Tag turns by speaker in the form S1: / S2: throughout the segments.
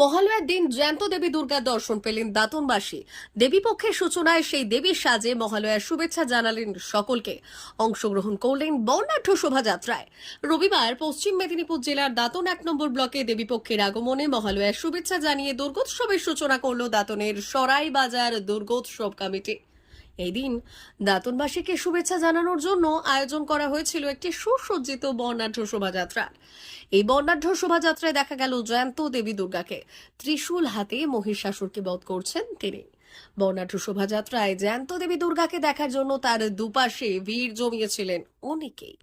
S1: মহালয়ার দিন জ্যান্ত দেবী দুর্গার দর্শন পেলেন দাতনবাসী। দেবীপক্ষের সূচনায় সেই দেবীর সাজে মহালয়ার শুভেচ্ছা জানালেন সকলকে। অংশগ্রহণ করলেন বর্ণাঢ্য শোভাযাত্রায়। রবিবার পশ্চিম মেদিনীপুর জেলার দাতন এক নম্বর ব্লকে দেবীপক্ষের আগমনে মহালয়ার শুভেচ্ছা জানিয়ে দুর্গোৎসবের সূচনা করল দাতনের সরাই বাজার দুর্গোৎসব কমিটি। এই দিন দাতনবাসীকে শুভেচ্ছা জানানোর জন্য আয়োজন করা হয়েছিল একটি সুসজ্জিত বর্ণাঢ্য শোভাযাত্রার এই বর্ণাঢ্য শোভাযাত্রায় দেখা গেল জয়ন্ত দেবী দুর্গাকে। ত্রিশূল হাতে মহিষাসুরকে বধ করছেন তিনি। বর্ণাঢ্য শোভাযাত্রায় জ্যান্ত দেবী দুর্গাকে দেখার জন্য তার দুপাশে ভিড় জমিয়েছিলেন অনেকেই।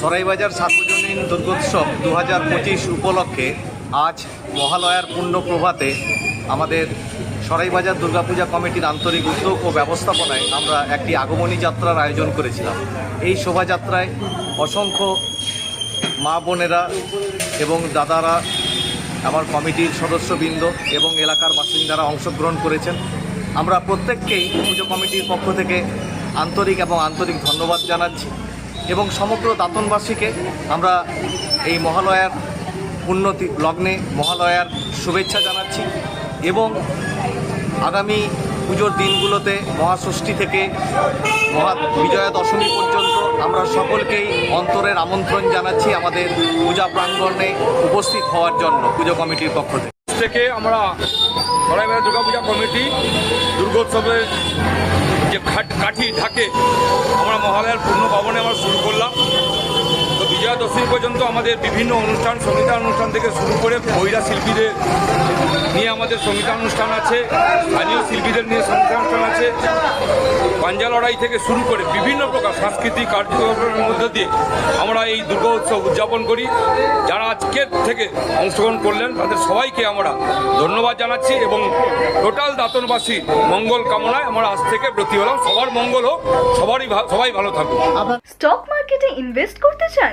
S2: সরাইবাজার সার্বজনীন দুর্গোৎসব দু হাজার পঁচিশ উপলক্ষে আজ মহালয়ার পূর্ণ প্রভাতে আমাদের সরাইবাজার দুর্গাপূজা কমিটির আন্তরিক উদ্যোগ ও ব্যবস্থাপনায় আমরা একটি আগমনী যাত্রার আয়োজন করেছিলাম। এই শোভাযাত্রায় অসংখ্য মা বোনেরা এবং দাদারা, আমার কমিটির সদস্যবৃন্দ এবং এলাকার বাসিন্দারা অংশগ্রহণ করেছেন। আমরা প্রত্যেককেই পুজো কমিটির পক্ষ থেকে আন্তরিক এবং আন্তরিক ধন্যবাদ জানাচ্ছি। এবং সমগ্র দাতনবাসীকে আমরা এই মহালয়ার উন্নতি লগ্নে মহালয়ার শুভেচ্ছা জানাচ্ছি এবং আগামী পুজোর দিনগুলোতে মহাষষ্ঠী থেকে মহা বিজয়া দশমী পর্যন্ত আমরা সকলকেই অন্তরের আমন্ত্রণ জানাচ্ছি আমাদের পূজা প্রাঙ্গণে উপস্থিত হওয়ার জন্য পুজো কমিটির পক্ষ থেকে।
S3: থেকে আমরা সরাইবাজার দুর্গাপূজা কমিটি, দুর্গোৎসবের যে খাট- কাঠি ঢাকে আমরা মহালয়ার পূর্ণ ভবনে আমরা শুরু করলাম। বিজয়া দশমী পর্যন্ত আমাদের বিভিন্ন অনুষ্ঠান, সঙ্গীতা অনুষ্ঠান থেকে শুরু করে মহিলা শিল্পীদের নিয়ে আমাদের সঙ্গীতা অনুষ্ঠান আছে, স্থানীয় শিল্পীদের নিয়ে সঙ্গীতা অনুষ্ঠান আছে। পাঞ্জা লড়াই থেকে শুরু করে বিভিন্ন প্রকার সাংস্কৃতিক কার্যক্রমের মধ্য দিয়ে আমরা এই দুর্গা উৎসব উদযাপন করি। যারা আজকের থেকে অংশগ্রহণ করলেন, তাদের সবাইকে আমরা ধন্যবাদ জানাচ্ছি এবং টোটাল দাতনবাসী মঙ্গল কামনায় আমরা আজ থেকে ব্রতী হলাম। সবার মঙ্গল হোক, সবারই সবাই ভালো থাকুক।
S4: স্টক মার্কেটে ইনভেস্ট করতে চান?